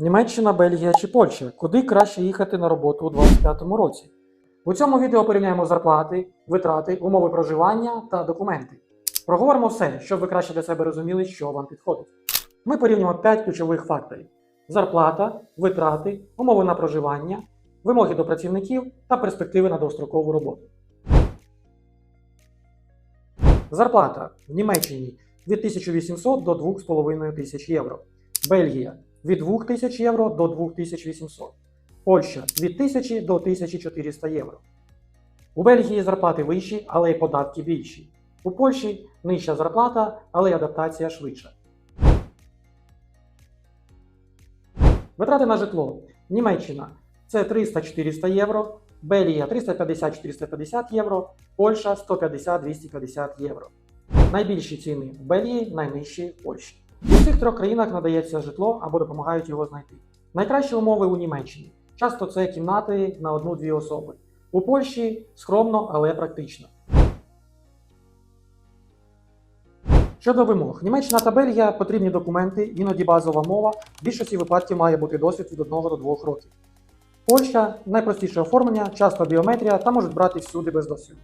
Німеччина, Бельгія чи Польща? Куди краще їхати на роботу у 2025 році? У цьому відео порівняємо зарплати, витрати, умови проживання та документи. Проговоримо все, щоб ви краще для себе розуміли, що вам підходить. Ми порівнюємо 5 ключових факторів: зарплата, витрати, умови на проживання, вимоги до працівників та перспективи на довгострокову роботу. Зарплата в Німеччині від 1800 до 2500 євро. Бельгія від 2000 євро до 2800. Польща від 1000 до 1400 євро. У Бельгії зарплати вищі, але й податки більші. У Польщі нижча зарплата, але й адаптація швидша. Витрати на житло. Німеччина це 300-400 євро, Бельгія 350-450 євро, Польща 150-250 євро. Найбільші ціни в Бельгії, найнижчі в Польщі. У цих трьох країнах надається житло або допомагають його знайти. Найкращі умови у Німеччині. Часто це кімнати на одну-дві особи. У Польщі скромно, але практично. Щодо вимог, Німеччина та Бельгія потрібні документи, іноді базова мова. В більшості випадків має бути досвід від 1 до 2 років. Польща найпростіше оформлення, часто біометрія та можуть брати всюди без досвіду.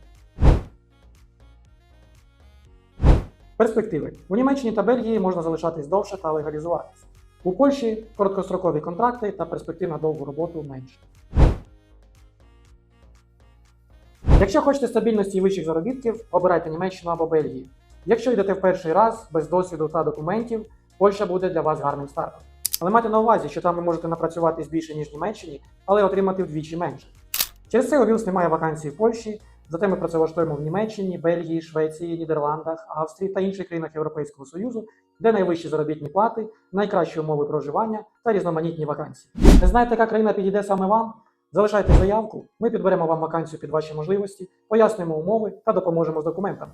Перспективи. У Німеччині та Бельгії можна залишатись довше та легалізуватися. У Польщі короткострокові контракти та перспектив на довгу роботу менше. Якщо хочете стабільності і вищих заробітків, обирайте Німеччину або Бельгію. Якщо йдете в перший раз без досвіду та документів, Польща буде для вас гарним стартом. Але майте на увазі, що там ви можете напрацюватись більше, ніж в Німеччині, але отримати вдвічі менше. Через це у Вілс немає вакансій в Польщі, зате ми працевлаштуємо в Німеччині, Бельгії, Швеції, Нідерландах, Австрії та інших країнах Європейського Союзу, де найвищі заробітні плати, найкращі умови проживання та різноманітні вакансії. Не знаєте, яка країна підійде саме вам? Залишайте заявку, ми підберемо вам вакансію під ваші можливості, пояснимо умови та допоможемо з документами.